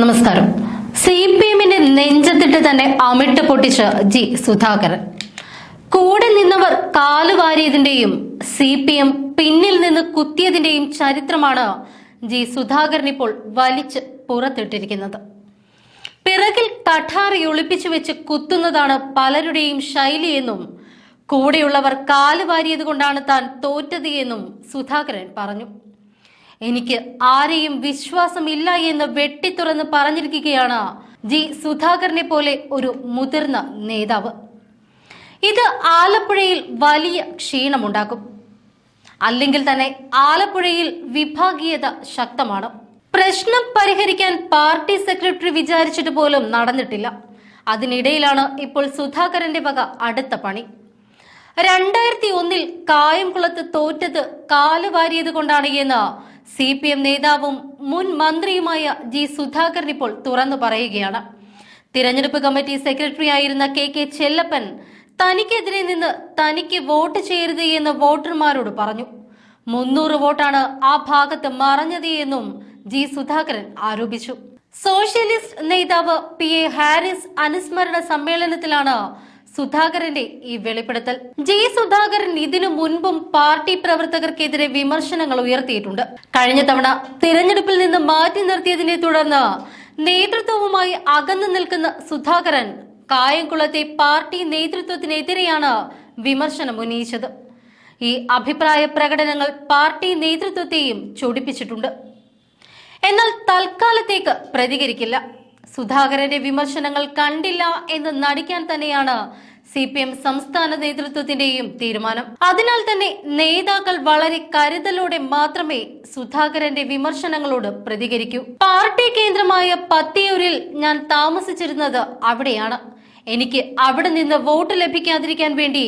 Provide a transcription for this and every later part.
നമസ്കാരം. C P എമ്മിന്റെ നെഞ്ചത്തിട്ട് തന്നെ അമിട്ട് പൊട്ടിച്ച ജി സുധാകരൻ. കൂടെ നിന്നവർ കാലുവാരിയതിന്റെയും സി പി എം പിന്നിൽ നിന്ന് കുത്തിയതിന്റെയും ചരിത്രമാണ് ജി സുധാകരൻ ഇപ്പോൾ വലിച്ച് പുറത്തിട്ടിരിക്കുന്നത്. പിറകിൽ കഠാറി ഒളിപ്പിച്ചു വെച്ച് കുത്തുന്നതാണ് പലരുടെയും ശൈലിയെന്നും കൂടെയുള്ളവർ കാലുവാരിയത് കൊണ്ടാണ് താൻ തോറ്റത് എന്നും സുധാകരൻ പറഞ്ഞു. എനിക്ക് ആരെയും വിശ്വാസമില്ല എന്ന് വെട്ടിത്തുറന്ന് പറഞ്ഞിരിക്കുകയാണ് ജി സുധാകരനെ പോലെ ഒരു മുതിർന്ന നേതാവ്. ഇത് ആലപ്പുഴയിൽ വലിയ ക്ഷീണമുണ്ടാക്കും. അല്ലെങ്കിൽ തന്നെ ആലപ്പുഴയിൽ വിഭാഗീയത ശക്തമാണ്. പ്രശ്നം പരിഹരിക്കാൻ പാർട്ടി സെക്രട്ടറി വിചാരിച്ചിട്ട് പോലും നടന്നിട്ടില്ല. അതിനിടയിലാണ് ഇപ്പോൾ സുധാകരന്റെ വക അടുത്ത പണി. രണ്ടായിരത്തി ഒന്നിൽ കായംകുളത്ത് തോറ്റത് കാലുവാരിയത് കൊണ്ടാണ് എന്ന് സി പി എം നേതാവും മുൻ മന്ത്രിയുമായ ജി സുധാകരൻ ഇപ്പോൾ തുറന്നു പറയുകയാണ്. തിരഞ്ഞെടുപ്പ് കമ്മിറ്റി സെക്രട്ടറി ആയിരുന്ന കെ കെ ചെല്ലപ്പൻ തനിക്കെതിരെ നിന്ന് തനിക്ക് വോട്ട് ചെയ്യരുത് എന്ന് വോട്ടർമാരോട് പറഞ്ഞു. മുന്നൂറ് വോട്ടാണ് ആ ഭാഗത്ത് മറഞ്ഞത് എന്നും ജി സുധാകരൻ ആരോപിച്ചു. സോഷ്യലിസ്റ്റ് നേതാവ് പി എ ഹാരിസ് അനുസ്മരണ സമ്മേളനത്തിലാണ് സുധാകരന്റെ ഈ വെളിപ്പെടുത്തൽ. ജി സുധാകരൻ ഇതിനു മുൻപും പാർട്ടി പ്രവർത്തകർക്കെതിരെ വിമർശനങ്ങൾ ഉയർത്തിയിട്ടുണ്ട്. കഴിഞ്ഞ തവണ തിരഞ്ഞെടുപ്പിൽ നിന്ന് മാറ്റി നിർത്തിയതിനെ തുടർന്ന് നേതൃത്വവുമായി അകന്നു നിൽക്കുന്ന സുധാകരൻ കായംകുളത്തെ പാർട്ടി നേതൃത്വത്തിനെതിരെയാണ് വിമർശനം ഉന്നയിച്ചത്. ഈ അഭിപ്രായ പ്രകടനങ്ങൾ പാർട്ടി നേതൃത്വത്തെയും ചൊടിപ്പിച്ചിട്ടുണ്ട്. എന്നാൽ തൽക്കാലത്തേക്ക് പ്രതികരിക്കില്ല. സുധാകരന്റെ വിമർശനങ്ങൾ കണ്ടില്ല എന്ന് നടിക്കാൻ തന്നെയാണ് സി പി എം സംസ്ഥാന നേതൃത്വത്തിന്റെയും തീരുമാനം. അതിനാൽ തന്നെ നേതാക്കൾ വളരെ കരുതലോടെ മാത്രമേ സുധാകരന്റെ വിമർശനങ്ങളോട് പ്രതികരിക്കൂ. പാർട്ടി കേന്ദ്രമായ പത്തിയൂരിൽ ഞാൻ താമസിച്ചിരുന്നത് അവിടെയാണ്. എനിക്ക് അവിടെ നിന്ന് വോട്ട് ലഭിക്കാതിരിക്കാൻ വേണ്ടി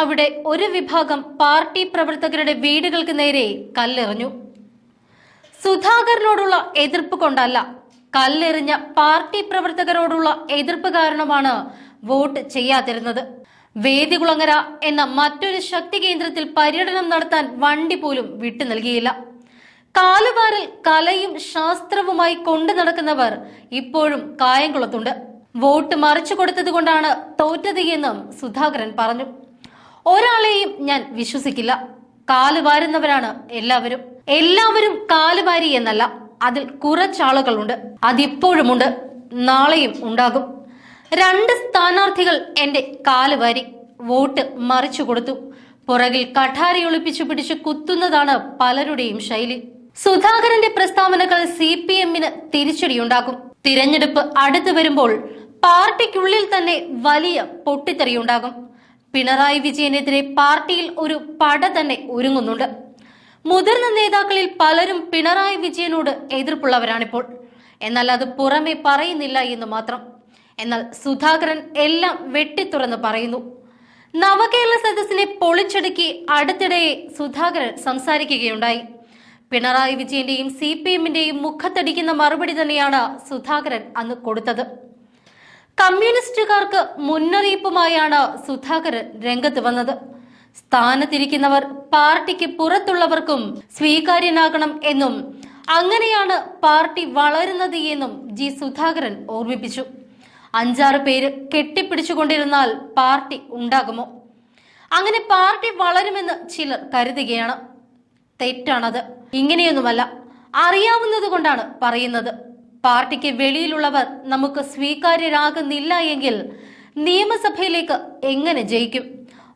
അവിടെ ഒരു വിഭാഗം പാർട്ടി പ്രവർത്തകരുടെ വീടുകൾക്ക് നേരെ കല്ലെറിഞ്ഞു. സുധാകരനോടുള്ള എതിർപ്പ് കൊണ്ടല്ല കല്ലെറിഞ്ഞ പാർട്ടി പ്രവർത്തകരോടുള്ള എതിർപ്പ് കാരണമാണ് വോട്ട് ചെയ്യാതിരുന്നത്. വേദികുളങ്ങര എന്ന മറ്റൊരു ശക്തി കേന്ദ്രത്തിൽ പര്യടനം നടത്താൻ വണ്ടി പോലും വിട്ടു നൽകിയില്ല. കാലുവാരിൽ കലയും ശാസ്ത്രവുമായി കൊണ്ടു നടക്കുന്നവർ ഇപ്പോഴും കായംകുളത്തുണ്ട്. വോട്ട് മറിച്ചു കൊടുത്തത് കൊണ്ടാണ് തോറ്റത് എന്നും സുധാകരൻ പറഞ്ഞു. ഒരാളെയും ഞാൻ വിശ്വസിക്കില്ല. കാലുവാരുന്നവരാണ് എല്ലാവരും. എല്ലാവരും കാലുവാരി എന്നല്ല. അതിൽ കുറച്ചാളുകളുണ്ട്. അതിപ്പോഴുമുണ്ട്. നാളെയും ഉണ്ടാകും. രണ്ട് സ്ഥാനാർത്ഥികൾ എന്റെ കാൽ വാരി വോട്ട് മറിച്ചു കൊടുത്തു. പുറകിൽ കഠാരി ഒളിപ്പിച്ചു പിടിച്ച് കുത്തുന്നതാണ് പലരുടെയും ശൈലി. സുധാകരന്റെ പ്രസ്താവനകൾ സി പി എമ്മിന് തിരിച്ചടിയുണ്ടാകും. തിരഞ്ഞെടുപ്പ് അടുത്തു വരുമ്പോൾ പാർട്ടിക്കുള്ളിൽ തന്നെ വലിയ പൊട്ടിത്തെറിയുണ്ടാകും. പിണറായി വിജയനെതിരെ പാർട്ടിയിൽ ഒരു പട തന്നെ ഒരുങ്ങുന്നുണ്ട്. മുതിർന്ന നേതാക്കളിൽ പലരും പിണറായി വിജയനോട് എതിർപ്പുള്ളവരാണിപ്പോൾ. എന്നാൽ അത് പുറമെ പറയുന്നില്ല എന്ന് മാത്രം. എന്നാൽ സുധാകരൻ എല്ലാം വെട്ടിത്തുറന്ന് പറയുന്നു. നവകേരള സദസ്സിനെ പൊളിച്ചടുക്കി അടുത്തിടെ സുധാകരൻ സംസാരിക്കുകയുണ്ടായി. പിണറായി വിജയന്റെയും സി പി എമ്മിന്റെയും മുഖത്തടിക്കുന്ന മറുപടി തന്നെയാണ് സുധാകരൻ അന്ന് കൊടുത്തത്. കമ്മ്യൂണിസ്റ്റുകാർക്ക് മുന്നറിയിപ്പുമായാണ് സുധാകരൻ രംഗത്ത് വന്നത്. സ്ഥാനത്തിരിക്കുന്നവർ പാർട്ടിക്ക് പുറത്തുള്ളവർക്കും സ്വീകാര്യനാകണം എന്നും അങ്ങനെയാണ് പാർട്ടി വളരുന്നത് എന്നും ജി സുധാകരൻ ഓർമ്മിപ്പിച്ചു. അഞ്ചാറ് പേര് കെട്ടിപ്പിടിച്ചുകൊണ്ടിരുന്നാൽ പാർട്ടി ഉണ്ടാകുമോ? അങ്ങനെ പാർട്ടി വളരുമെന്ന് ചിലർ കരുതുകയാണ്. തെറ്റാണത്. ഇങ്ങനെയൊന്നുമല്ല. അറിയാവുന്നത് കൊണ്ടാണ് പറയുന്നത്. പാർട്ടിക്ക് വെളിയിലുള്ളവർ നമുക്ക് സ്വീകാര്യരാകുന്നില്ല എങ്കിൽ നിയമസഭയിലേക്ക് എങ്ങനെ ജയിക്കും?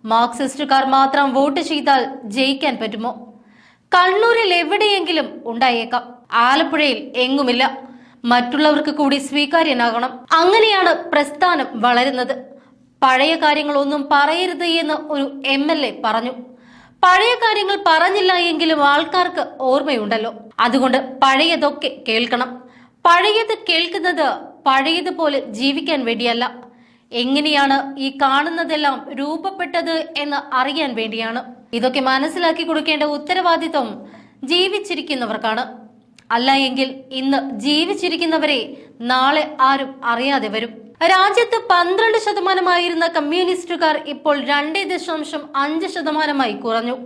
മാർക്സിസ്റ്റുകാർ മാത്രം വോട്ട് ചെയ്താൽ ജയിക്കാൻ പറ്റുമോ? കണ്ണൂരിൽ എവിടെയെങ്കിലും ഉണ്ടായേക്കാം. ആലപ്പുഴയിൽ എങ്ങുമില്ല. മറ്റുള്ളവർക്ക് കൂടി സ്വീകാര്യനാകണം. അങ്ങനെയാണ് പ്രസ്ഥാനം വളരുന്നത്. പഴയ കാര്യങ്ങളൊന്നും പറയരുത് എന്ന് ഒരു എം എൽ എ പറഞ്ഞു. പഴയ കാര്യങ്ങൾ പറഞ്ഞില്ല എങ്കിലും ആൾക്കാർക്ക് ഓർമ്മയുണ്ടല്ലോ. അതുകൊണ്ട് പഴയതൊക്കെ കേൾക്കണം. പഴയത് കേൾക്കുന്നത് പഴയതുപോലെ ജീവിക്കാൻ വേണ്ടിയല്ല. എങ്ങനെയാണ് ഈ കാണുന്നതെല്ലാം രൂപപ്പെട്ടത് എന്ന് അറിയാൻ വേണ്ടിയാണ്. ഇതൊക്കെ മനസ്സിലാക്കി കൊടുക്കേണ്ട ഉത്തരവാദിത്വം ജീവിച്ചിരിക്കുന്നവർക്കാണ്. അല്ല എങ്കിൽ ഇന്ന് ജീവിച്ചിരിക്കുന്നവരെ നാളെ ആരും അറിയാതെ വരും. രാജ്യത്ത് പന്ത്രണ്ട് ശതമാനമായിരുന്ന കമ്മ്യൂണിസ്റ്റുകാർ ഇപ്പോൾ രണ്ടേ ദശാംശം അഞ്ച് ശതമാനമായി കുറഞ്ഞു.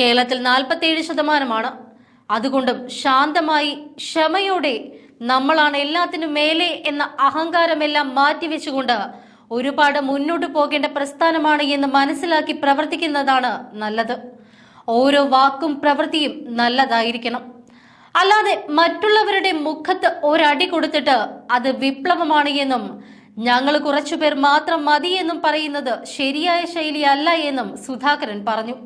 കേരളത്തിൽ നാൽപ്പത്തിയേഴ് ശതമാനമാണ്. അതുകൊണ്ടും ശാന്തമായി ക്ഷമയോടെ നമ്മളാണ് എല്ലാത്തിനും മേലെ എന്ന അഹങ്കാരമെല്ലാം മാറ്റിവെച്ചുകൊണ്ട് ഒരുപാട് മുന്നോട്ട് പോകേണ്ട പ്രസ്ഥാനമാണ് എന്ന് മനസ്സിലാക്കി പ്രവർത്തിക്കുന്നതാണ് നല്ലത്. ഓരോ വാക്കും പ്രവൃത്തിയും നല്ലതായിരിക്കണം. അല്ലാതെ മറ്റുള്ളവരുടെ മുഖത്ത് ഒരടി കൊടുത്തിട്ട് അത് വിപ്ലവമാണ് എന്നും ഞങ്ങൾ കുറച്ചുപേർ മാത്രം മതിയെന്നും പറയുന്നത് ശരിയായ ശൈലിയല്ല എന്നും സുധാകരൻ പറഞ്ഞു.